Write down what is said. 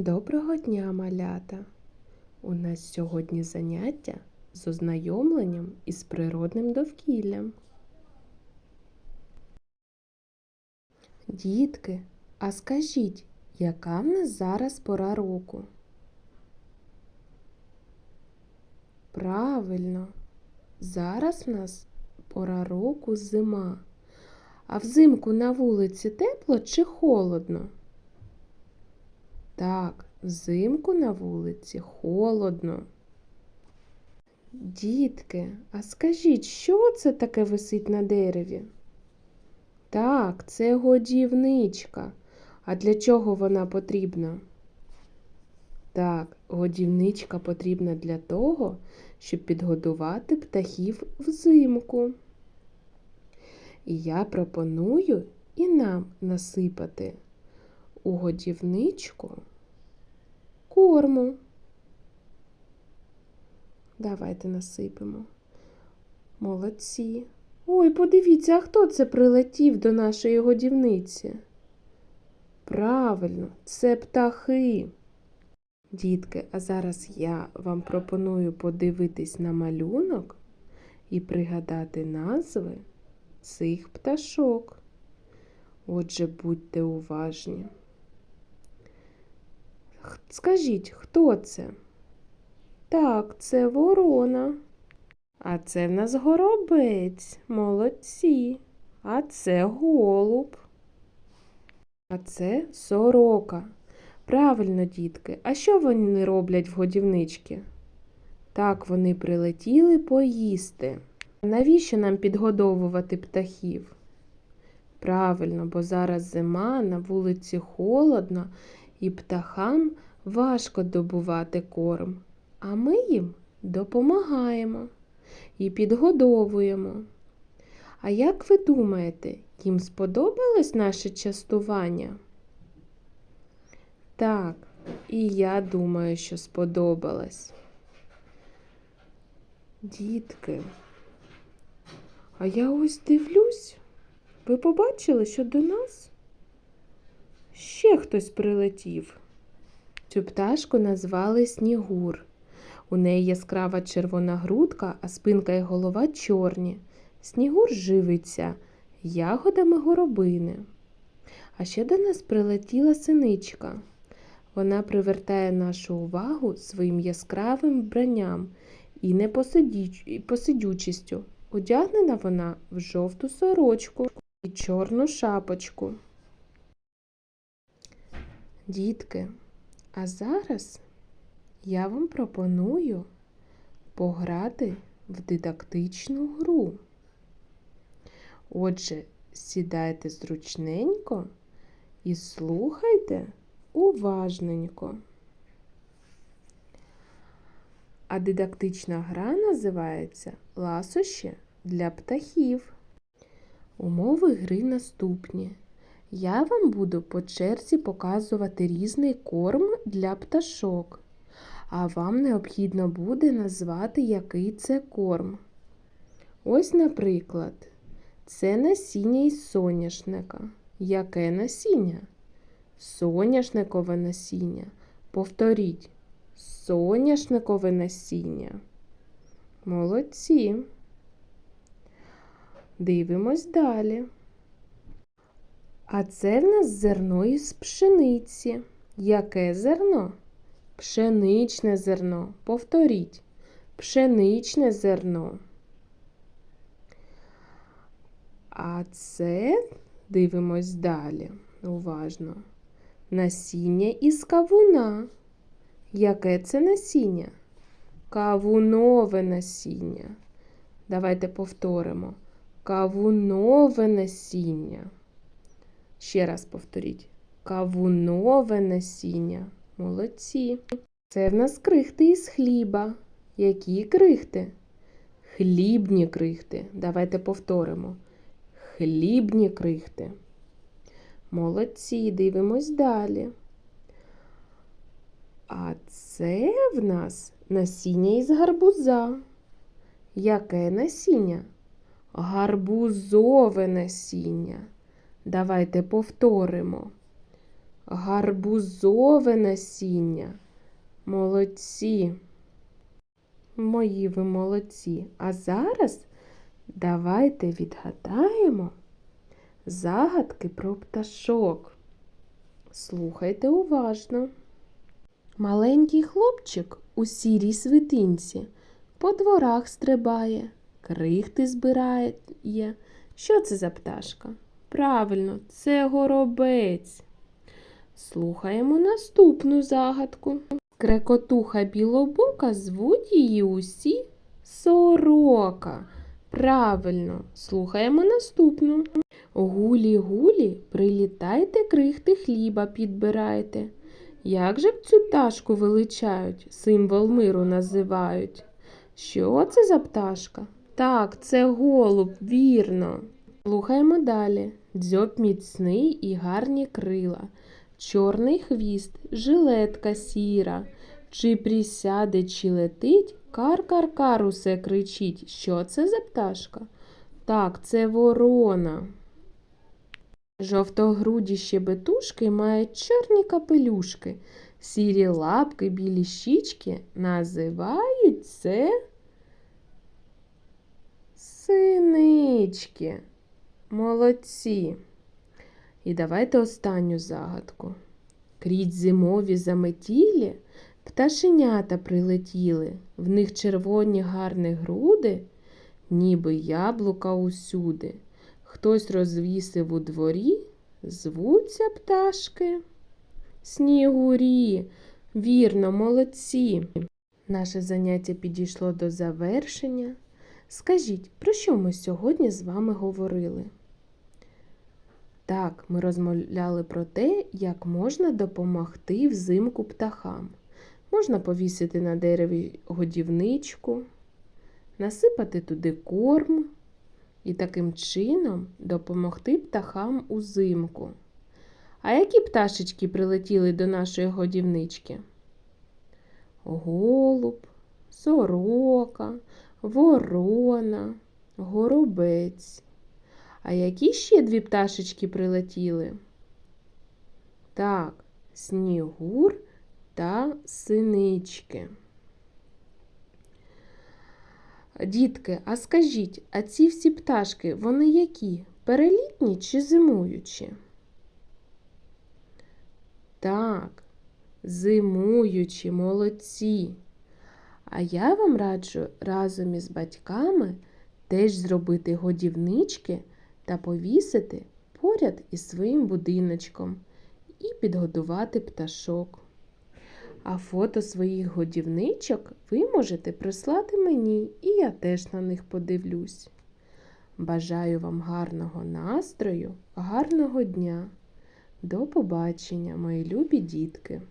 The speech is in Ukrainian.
Доброго дня, малята! У нас сьогодні заняття з ознайомленням із природним довкіллям. Дітки, а скажіть, яка в нас зараз пора року? Правильно, зараз в нас пора року зима. А взимку на вулиці тепло чи холодно? Так, взимку на вулиці холодно. Дітки, а скажіть, що це таке висить на дереві? Так, це годівничка. А для чого вона потрібна? Так, годівничка потрібна для того, щоб підгодувати птахів взимку. І я пропоную і нам насипати у годівничку корму. Давайте насипемо. Молодці. Ой, подивіться, а хто це прилетів до нашої годівниці? Правильно, це птахи. Дітки, а зараз я вам пропоную подивитись на малюнок і пригадати назви цих пташок. Отже, будьте уважні. Скажіть, хто це? Так, це ворона. А це в нас горобець. Молодці. А це голуб. А це сорока. Правильно, дітки. А що вони роблять в годівнички? Так, вони прилетіли поїсти. Навіщо нам підгодовувати птахів? Правильно, бо зараз зима, на вулиці холодно, і птахам важко добувати корм, а ми їм допомагаємо і підгодовуємо. А як ви думаєте, їм сподобалось наше частування? Так, і я думаю, що сподобалось. Дітки, а я ось дивлюсь. Ви побачили, що до нас ще хтось прилетів. Цю пташку назвали Снігур. У неї яскрава червона грудка, а спинка і голова чорні. Снігур живиться ягодами горобини. А ще до нас прилетіла синичка. Вона привертає нашу увагу своїм яскравим вбранням і непосидіч- посидючістю. Одягнена вона в жовту сорочку і чорну шапочку. Дітки, а зараз я вам пропоную пограти в дидактичну гру. Отже, сідайте зручненько і слухайте уважненько. А дидактична гра називається Ласощі для птахів. Умови гри наступні. Я вам буду по черзі показувати різний корм для пташок, а вам необхідно буде назвати, який це корм. Ось, наприклад, це насіння із соняшника. Яке насіння? Соняшникове насіння. Повторіть. Соняшникове насіння. Молодці. Дивимось далі. А це в нас зерно із пшениці. Яке зерно? Пшеничне зерно. Повторіть. Пшеничне зерно. А це дивимось далі. Уважно. Насіння із кавуна. Яке це насіння? Кавунове насіння. Давайте повторимо. Кавунове насіння. Ще раз повторіть. Кавунове насіння. Молодці. Це в нас крихти із хліба. Які крихти? Хлібні крихти. Давайте повторимо. Хлібні крихти. Молодці, дивимось далі. А це в нас насіння із гарбуза. Яке насіння? Гарбузове насіння. Давайте повторимо. гарбузове насіння. Молодці. Мої ви молодці. А зараз давайте відгадаємо загадки про пташок. Слухайте уважно. Маленький хлопчик у сірій свитинці по дворах стрибає, крихти збирає. Що це за пташка? Правильно, це горобець. Слухаємо наступну загадку. Крекотуха білобока звуть її усі сорока. Правильно, слухаємо наступну. Гулі-гулі, прилітайте, крихти хліба підбирайте. Як же б цю пташку величають, символ миру називають? Що це за пташка? Так, це голуб, вірно. Слухаємо далі. Дзьоб міцний і гарні крила, чорний хвіст, жилетка сіра. Чи присяде, чи летить, кар-кар-кар усе кричить. Що це за пташка? Так, це ворона. Жовтогруді щебетушки мають чорні капелюшки, сірі лапки, білі щічки називають це синички. Молодці. І давайте останню загадку. Крізь зимові заметілі пташенята прилетіли, в них червоні гарні груди, ніби яблука усюди. Хтось розвісив у дворі, звуться пташки. Снігурі, вірно, молодці. Наше заняття підійшло до завершення. Скажіть, про що ми сьогодні з вами говорили? Так, ми розмовляли про те, як можна допомогти взимку птахам. Можна повісити на дереві годівничку, насипати туди корм і таким чином допомогти птахам узимку. А які пташечки прилетіли до нашої годівнички? Голуб, сорока, ворона, горобець. А які ще дві пташечки прилетіли? Так, снігур та синички. Дітки, а скажіть, а ці всі пташки, вони які? Перелітні чи зимуючі? Так, зимуючі, молодці. А я вам раджу разом із батьками теж зробити годівнички та повісити поряд із своїм будиночком і підгодувати пташок. А фото своїх годівничок ви можете прислати мені, і я теж на них подивлюсь. Бажаю вам гарного настрою, гарного дня. До побачення, мої любі дітки!